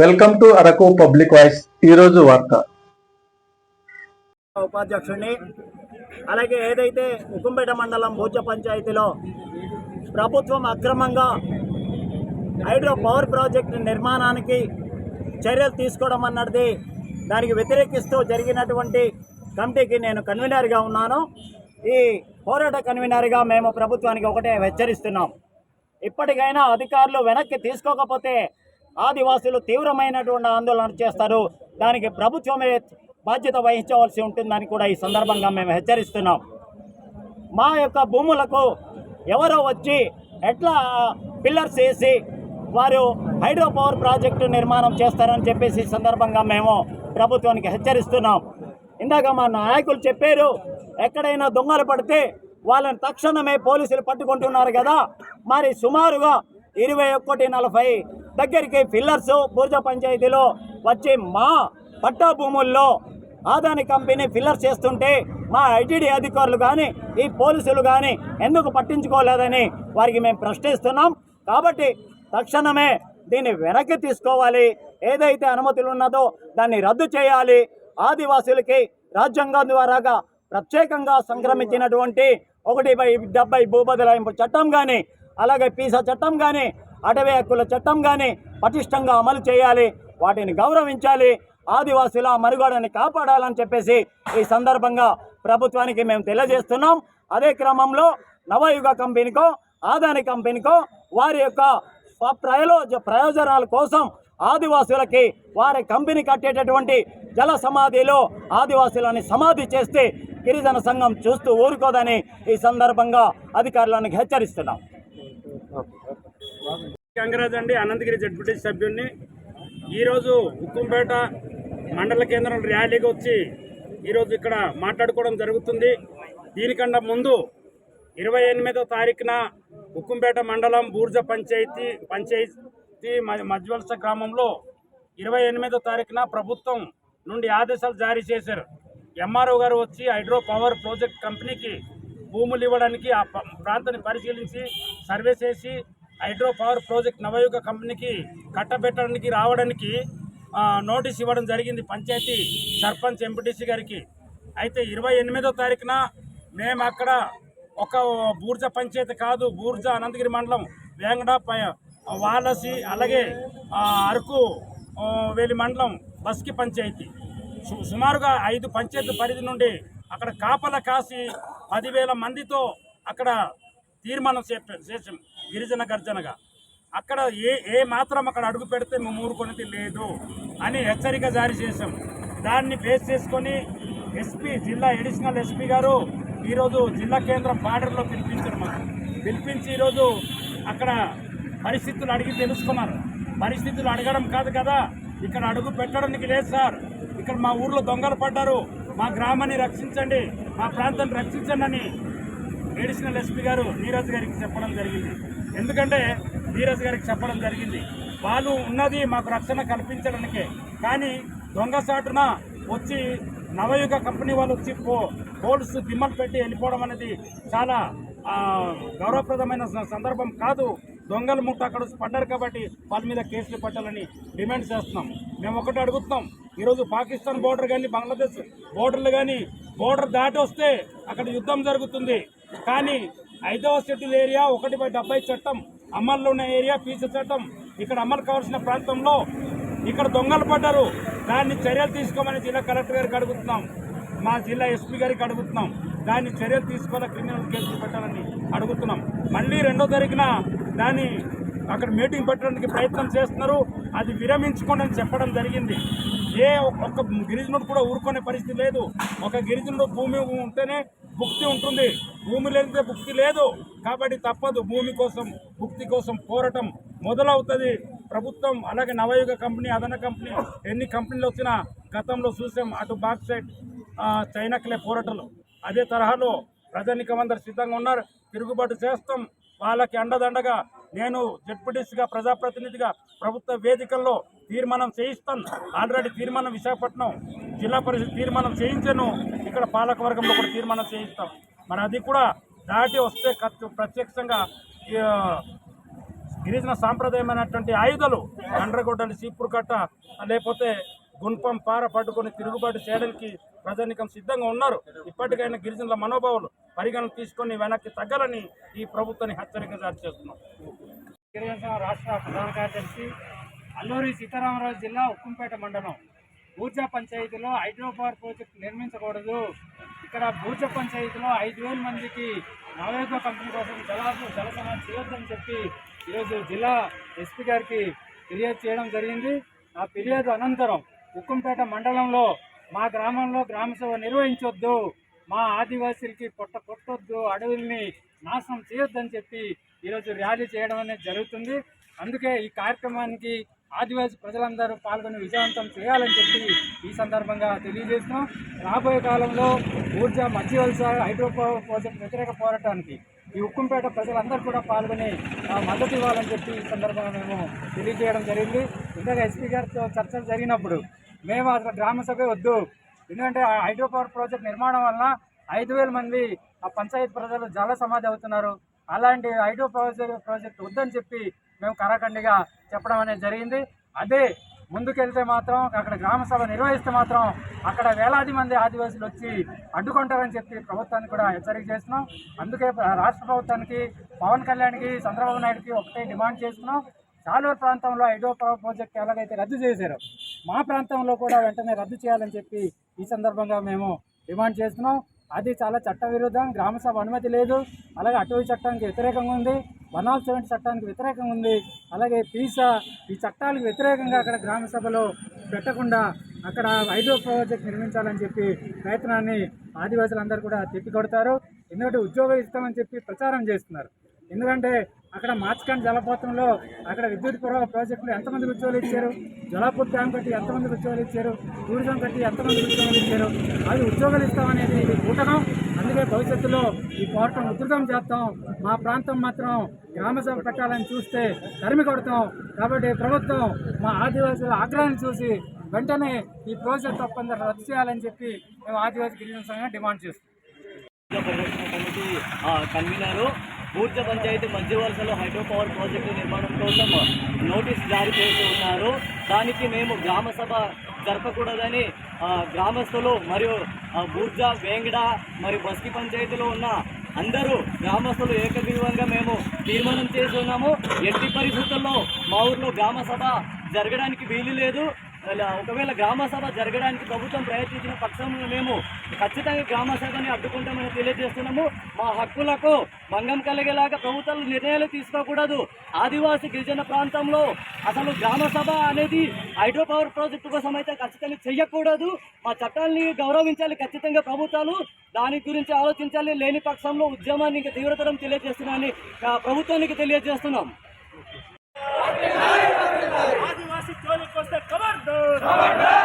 Welcome to Araku public voice ఈరోజు వార్త. ఉపాధ్యక్షుడిని అలాగే ఏదైతే ఉక్కంపేట మండలం భూజ పంచాయతీలో ప్రభుత్వం అక్రమంగా హైడ్రో పవర్ ప్రాజెక్ట్ నిర్మాణానికి చర్యలు తీసుకోవడం అన్నది దానికి వ్యతిరేకిస్తూ జరిగినటువంటి కమిటీకి నేను కన్వీనర్గా ఉన్నాను. ఈ పోరాట కన్వీనర్గా మేము ప్రభుత్వానికి ఒకటే హెచ్చరిస్తున్నాం. ఇప్పటికైనా అధికారులు వెనక్కి తీసుకోకపోతే ఆదివాసులు తీవ్రమైనటువంటి ఆందోళన చేస్తారు. దానికి ప్రభుత్వమే బాధ్యత వహించవలసి ఉంటుందని కూడా ఈ సందర్భంగా మేము హెచ్చరిస్తున్నాం. మా యొక్క భూములకు ఎవరో వచ్చి ఎట్లా పిల్లర్స్ వేసి వారు హైడ్రో పవర్ ప్రాజెక్టు నిర్మాణం చేస్తారని చెప్పేసి ఈ సందర్భంగా మేము ప్రభుత్వానికి హెచ్చరిస్తున్నాం. ఇందాక మా నాయకులు చెప్పారు ఎక్కడైనా దొంగలు పడితే వాళ్ళని తక్షణమే పోలీసులు పట్టుకుంటున్నారు కదా. మరి సుమారుగా ఇరవై ఒకటి నలభై దగ్గరికి ఫిల్లర్స్ బూర్జ పంచాయతీలో వచ్చి మా పట్టా భూముల్లో ఆదాని కంపెనీ ఫిల్లర్ చేస్తుంటే మా ఐటీడీ అధికారులు కానీ ఈ పోలీసులు కానీ ఎందుకు పట్టించుకోలేదని వారికి మేము ప్రశ్నిస్తున్నాం. కాబట్టి తక్షణమే దీన్ని వెనక్కి తీసుకోవాలి. ఏదైతే అనుమతులు ఉన్నదో దాన్ని రద్దు చేయాలి. ఆదివాసులకి రాజ్యాంగం ద్వారాగా ప్రత్యేకంగా సంక్రమించినటువంటి ఒకటి బై డెబ్బై భూబదలాయింపు చట్టం కానీ అలాగే పీసా చట్టం కానీ అటవీ హక్కుల చట్టం కానీ పటిష్టంగా అమలు చేయాలి. వాటిని గౌరవించాలి. ఆదివాసుల మనుగడని కాపాడాలని చెప్పేసి ఈ సందర్భంగా ప్రభుత్వానికి మేము తెలియజేస్తున్నాం. అదే క్రమంలో నవయుగ కంపెనీకో ఆదాని కంపెనీకో వారి యొక్క ప్రయోజ ప్రయోజనాల కోసం ఆదివాసులకి వారి కంపెనీ కట్టేటటువంటి జల సమాధిలో ఆదివాసులని సమాధి చేస్తే గిరిజన సంఘం చూస్తూ ఊరుకోదని ఈ సందర్భంగా అధికారులను హెచ్చరిస్తున్నాం. గంగరాజ్ అండి అనంతగిరి జడ్పీటీ సభ్యుడిని ఈరోజు ఉక్కంపేట మండల కేంద్రం ర్యాలీకి వచ్చి ఈరోజు ఇక్కడ మాట్లాడుకోవడం జరుగుతుంది. దీనికన్నా ముందు ఇరవై ఎనిమిదో తారీఖున ఉక్కంపేట మండలం బూర్జ పంచాయతీ పంచాయతీ మధ్యవలస గ్రామంలో ఇరవై ఎనిమిదో తారీఖున ప్రభుత్వం నుండి ఆదేశాలు జారీ చేశారు. ఎంఆర్ఓ గారు వచ్చి హైడ్రో పవర్ ప్రాజెక్ట్ కంపెనీకి భూములు ఇవ్వడానికి ఆ ప్రాంతాన్ని పరిశీలించి సర్వే చేసి హైడ్రో పవర్ ప్రాజెక్ట్ నవయుగ కంపెనీకి కట్టబెట్టడానికి రావడానికి నోటీస్ ఇవ్వడం జరిగింది పంచాయతీ సర్పంచ్ ఎంపీటీసీ గారికి. అయితే ఇరవై ఎనిమిదో తారీఖున మేము అక్కడ ఒక బూర్జ పంచాయతీ కాదు బూర్జ అనంతగిరి మండలం వేంగడ వాలసి అలాగే అరకు వెలి వేలి మండలం బస్కి పంచాయతీ. సు- సుమారుగా ఐదు పంచాయతీ పరిధి నుండి అక్కడ కాపల కాసి పదివేల మందితో అక్కడ తీర్మానం చెప్పాం చేసాం గిరిజన గర్జనగా. అక్కడ ఏ ఏ మాత్రం అక్కడ అడుగు పెడితే మేము ఊరుకునేది లేదు అని హెచ్చరిక జారీ చేశాం. దాన్ని బేస్ చేసుకొని ఎస్పీ జిల్లా ఎడిషనల్ ఎస్పీ గారు ఈరోజు జిల్లా కేంద్రం బార్డర్లో పిలిపించారు మాకు. పిలిపించి ఈరోజు అక్కడ పరిస్థితులు అడిగి తెలుసుకున్నారు. పరిస్థితులు అడగడం కాదు కదా ఇక్కడ అడుగు పెట్టడానికి లేదు సార్. ఇక్కడ మా ఊర్లో దొంగలు పడ్డారు. మా గ్రామాన్ని రక్షించండి మా ప్రాంతాన్ని రక్షించండి అని ఎడిషనల్ ఎస్పీ గారు నీరజ్ గారికి చెప్పడం జరిగింది. ఎందుకంటే నీరజ్ గారికి చెప్పడం జరిగింది. వాళ్ళు ఉన్నది మాకు రక్షణ కల్పించడానికే. కానీ దొంగసాటున వచ్చి నవయుగ కంపెనీ వాళ్ళు వచ్చి పో పోలీసు దిమ్మలు పెట్టి వెళ్ళిపోవడం అనేది చాలా గౌరవప్రదమైన సందర్భం కాదు. దొంగలు ముట్ట అక్కడ పడ్డారు కాబట్టి వాళ్ళ మీద కేసులు పట్టాలని డిమాండ్ చేస్తున్నాం. మేము ఒకటి అడుగుతున్నాం. ఈరోజు పాకిస్తాన్ బోర్డర్ కానీ బంగ్లాదేశ్ బోర్డర్లు కానీ బోర్డర్ దాటి వస్తే అక్కడ యుద్ధం జరుగుతుంది. కానీ ఐదవ షెడ్యూల్ ఏరియా ఒకటి బై డెబ్బై చట్టం అమల్లో ఉన్న ఏరియా పీసీ చట్టం. ఇక్కడ అమలు కావాల్సిన ప్రాంతంలో ఇక్కడ దొంగలు పడ్డారు. దాన్ని చర్యలు తీసుకోమని జిల్లా కలెక్టర్ గారికి అడుగుతున్నాం. మా జిల్లా ఎస్పీ గారికి అడుగుతున్నాం. దాన్ని చర్యలు తీసుకోవాలి? క్రిమినల్ కేసులు పెట్టాలని అడుగుతున్నాం. మళ్ళీ రెండో తారీఖున దాన్ని అక్కడ మీటింగ్ పెట్టడానికి ప్రయత్నం చేస్తున్నారు. అది విరమించుకోండి అని చెప్పడం జరిగింది. ఏ ఒక్క గిరిజనుడు కూడా ఊరుకునే పరిస్థితి లేదు. ఒక గిరిజనుడు భూమి ఉంటేనే భుక్తి ఉంటుంది. భూమి లేనిదే భుక్తి లేదు. కాబట్టి తప్పదు. భూమి కోసం భుక్తి కోసం పోరాటం మొదలవుతుంది. ప్రభుత్వం అలాగే నవయుగ కంపెనీ అదన కంపెనీ ఎన్ని కంపెనీలు వచ్చినా గతంలో చూసాం అటు బాక్ సైడ్ చైనాకులే పోరాటాలు. అదే తరహాలో ప్రజానికం అందరు సిద్ధంగా ఉన్నారు. తిరుగుబాటు చేస్తాం. వాళ్ళకి అండదండగా నేను జడ్పీటీసీగా ప్రజాప్రతినిధిగా ప్రభుత్వ వేదికల్లో తీర్మానం చేయిస్తాను. ఆల్రెడీ తీర్మానం విశాఖపట్నం జిల్లా పరిషత్ తీర్మానం చేయించాను. ఇక్కడ పాలకవర్గంలో కూడా తీర్మానం చేయిస్తాం. మరి అది కూడా దాటి వస్తే ప్రత్యక్షంగా గిరిజన సాంప్రదాయమైనటువంటి ఆయుధాలు కండ్రగొడ్డలి చీపురు కట్ట లేకపోతే గుణపం పార పట్టుకొని తిరుగుబాటు చేయడానికి ప్రజానికం సిద్ధంగా ఉన్నారు. ఇప్పటికైనా గిరిజనుల మనోభావాలు పరిగణన తీసుకొని వెనక్కి తగ్గాలని ఈ ప్రభుత్వాన్ని హెచ్చరిక జారీ చేస్తున్నాం. గిరిజన రాష్ట్ర ప్రధాన కార్యదర్శి అల్లూరి సీతారామరాజు జిల్లా ఉక్కుంపేట మండలం. బూర్జా పంచాయతీలో హైడ్రో పవర్ ప్రాజెక్ట్ నిర్మించకూడదు. ఇక్కడ బూర్జా పంచాయతీలో ఐదు వేల మందికి నవయోగ కంపెనీ కోసం జలాలు జలసమాన్ చేయొద్దని చెప్పి ఈరోజు జిల్లా ఎస్పీ గారికి ఫిర్యాదు చేయడం జరిగింది. ఆ ఫిర్యాదు అనంతరం ఉక్కుంపేట మండలంలో మా గ్రామంలో గ్రామసభ నిర్వహించొద్దు. మా ఆదివాసీలకి పొట్ట కొట్టొద్దు. అడవుల్ని నాశనం చేయొద్దని చెప్పి ఈరోజు ర్యాలీ చేయడం అనేది జరుగుతుంది. అందుకే ఈ కార్యక్రమానికి ఆదివాసీ ప్రజలందరూ పాల్గొని విజయవంతం చేయాలని చెప్పి ఈ సందర్భంగా తెలియజేస్తున్నాం. రాబోయే కాలంలో ఊర్జా మధ్యవలస హైడ్రో ప్రాజెక్ట్ వ్యతిరేక పోరాటానికి ఈ ఉక్కుంపేట ప్రజలందరూ కూడా పాల్గొని మద్దతు ఇవ్వాలని చెప్పి ఈ సందర్భంగా మేము తెలియజేయడం జరిగింది. ఇందాక ఎస్పీ గారితో చర్చలు జరిగినప్పుడు మేము అసలు గ్రామ సభ వద్దు. ఎందుకంటే ఆ హైడ్రో పవర్ ప్రాజెక్ట్ నిర్మాణం వలన ఐదు వేల మంది ఆ పంచాయతీ ప్రజలు జల సమాధి అవుతున్నారు. అలాంటి హైడ్రో ప్రాజెక్ట్ ప్రాజెక్ట్ వద్దని చెప్పి మేము కరాఖండిగా చెప్పడం అనేది జరిగింది. అదే ముందుకెళ్తే మాత్రం అక్కడ గ్రామ సభ నిర్వహిస్తే మాత్రం అక్కడ వేలాది మంది ఆదివాసులు వచ్చి అడ్డుకుంటారని చెప్పి ప్రభుత్వాన్ని కూడా హెచ్చరిక చేస్తున్నాం. అందుకే రాష్ట్ర ప్రభుత్వానికి పవన్ కళ్యాణ్కి చంద్రబాబు నాయుడుకి ఒకటే డిమాండ్ చేస్తున్నాం. చాలూరు ప్రాంతంలో హైడ్రో పవర్ ప్రాజెక్ట్ ఎలాగైతే రద్దు చేశారు మా ప్రాంతంలో కూడా వెంటనే రద్దు చేయాలని చెప్పి ఈ సందర్భంగా మేము డిమాండ్ చేస్తున్నాం. అది చాలా చట్ట విరుద్ధం గ్రామ సభ అనుమతి లేదు. అలాగే అటవీ చట్టానికి వ్యతిరేకంగా ఉంది వన్ ఆఫ్ సెవెంటీ చట్టానికి వ్యతిరేకంగా ఉంది. అలాగే పీసా ఈ చట్టాలకు వ్యతిరేకంగా అక్కడ గ్రామసభలో పెట్టకుండా అక్కడ హైడ్రో ప్రాజెక్ట్ నిర్మించాలని చెప్పి ప్రయత్నాన్ని ఆదివాసులందరూ కూడా తిప్పికొడతారు. ఎందుకంటే ఉద్యోగాలు ఇస్తామని చెప్పి ప్రచారం చేస్తున్నారు. ఎందుకంటే అక్కడ మార్చకాన్ జలపాతంలో అక్కడ విద్యుత్ ప్రవాహ ప్రాజెక్టులు ఎంతమందికి ఉద్యోగాలు ఇచ్చారు? జలాపూర్ డ్యామ్ కట్టి ఎంతమందికి ఉద్యోగాలు ఇచ్చారు? టూరిజం కట్టి ఎంతమందికి ఉద్యోగాలు ఇచ్చారు? అది ఉద్యోగాలు ఇస్తామనేది ఇది కూటనం అందుకే భవిష్యత్తులో ఈ పోరాటం ఉధృతం చేస్తాం. మా ప్రాంతం మాత్రం గ్రామ సభ పెట్టాలని చూస్తే తరిమి కొడతాం. కాబట్టి ప్రభుత్వం మా ఆదివాసుల ఆగ్రహాన్ని చూసి వెంటనే ఈ ప్రాజెక్ట్ ఒప్పందం రద్దు చేయాలని చెప్పి మేము ఆదివాసీ గిరిజన సంఘం డిమాండ్ చేస్తాం కన్వీనరు పూర్తి పంచాయతీ మధ్య వలసలో హైడ్రో పవర్ ప్రాజెక్టు నిర్మాణం కోసం నోటీస్ జారీ చేసి ఉన్నారు. దానికి మేము గ్రామ సభ జరపకూడదని గ్రామస్తులు మరియు బూర్జ బూర్జా వేంగడ మరియు బస్కి పంచాయతీలో ఉన్న అందరూ గ్రామస్తులు ఏకగ్రీవంగా మేము తీర్మానం చేసి ఉన్నాము. ఎట్టి పరిస్థితుల్లో మా ఊర్లో గ్రామ సభ జరగడానికి వీలు లేదు. ఒకవేళ గ్రామ సభ జరగడానికి ప్రభుత్వం ప్రయత్నించిన పక్షంలో మేము ఖచ్చితంగా గ్రామ సభని అడ్డుకుంటామని తెలియజేస్తున్నాము. మా హక్కులకు భంగం కలిగేలాగా ప్రభుత్వాలు నిర్ణయాలు తీసుకోకూడదు. ఆదివాసీ గిరిజన ప్రాంతంలో అసలు గ్రామ సభ అనేది హైడ్రో పవర్ ప్రాజెక్టు కోసం అయితే ఖచ్చితంగా చెయ్యకూడదు. మా చట్టాన్ని గౌరవించాలి ఖచ్చితంగా ప్రభుత్వాలు. దాని గురించి ఆలోచించాలి లేని పక్షంలో ఉద్యమాన్ని ఇంకా తీవ్రతరం తెలియజేస్తున్నామని ప్రభుత్వానికి తెలియజేస్తున్నాం. ¡Cobarde!